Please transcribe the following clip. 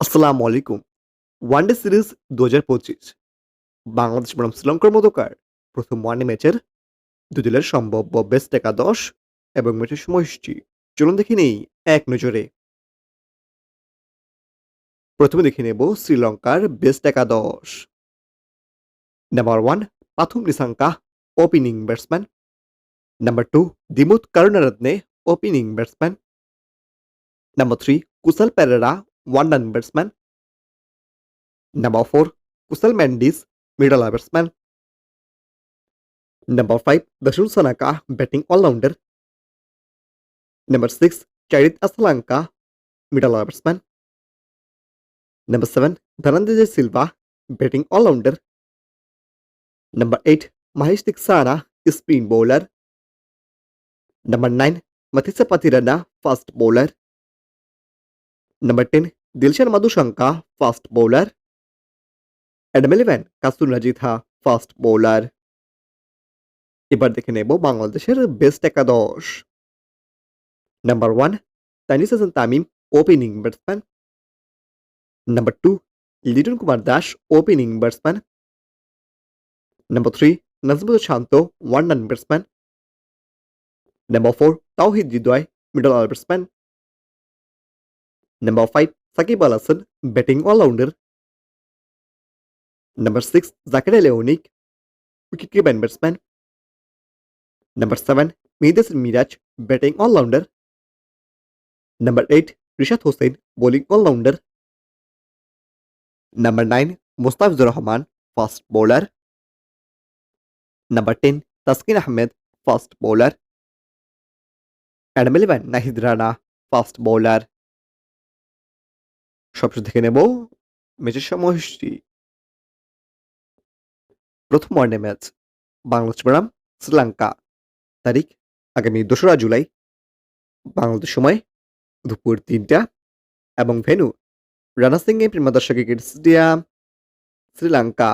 আসসালামু আলাইকুম। One day series দু হাজার পঁচিশ। বাংলাদেশ বনাম শ্রীলঙ্কার মতোকার প্রথম ওয়ানডে ম্যাচের দু দলের সম্ভাব্য বেস্ট একাদশ এবং ম্যাচের সময়সূচি। চলুন দেখে নেই এক নজরে। প্রথমে দেখে নেব শ্রীলঙ্কার বেস্ট একাদশ। Number one Pathum Nissanka opening batsman number two Dimuth Karunaratne opening batsman number three Kusal Perera one run batsman number four Kusal Mendis middle batsman number five Dasun Shanaka batting allrounder number six Charith Asalanka middle batsman number seven Dhananjaya Silva batting allrounder number eight Maheesh Theekshana spin bowler number nine Matheesha Pathirana fast bowler number ten Dilshan Madushanka fast bowler Adam eleven Kasun Rajitha fast bowler এবার দেখে নেব বাংলাদেশের best একাদশ। Number one Tanzid Hasan Tamim opening batsman number two Liton Kumar Das opening batsman number three Najmul Shanto one run batsman number four Towhid Hridoy middle order batsman number five Shakib Al Hasan batting allrounder number six জাকেরা লেওনিক wicket keeper batsman number seven মেহদাস Miraz batting allrounder number eight Rishad Hossain bowling allrounder number nine Mustafizur Rahman fast bowler number ten Taskin Ahmed fast bowler Adam eleven Nahid Rana fast bowler সবশেষ দেখে নেব। ম্যাচের সময়সূচি প্রথম one day match, Bangladesh বনাম শ্রীলঙ্কা। তারিখ, আগামী দোসরা জুলাই। বাংলাদেশ সময় দুপুর তিনটা। এবং venue Ranasinghe Premadasa cricket stadium, Sri Lanka.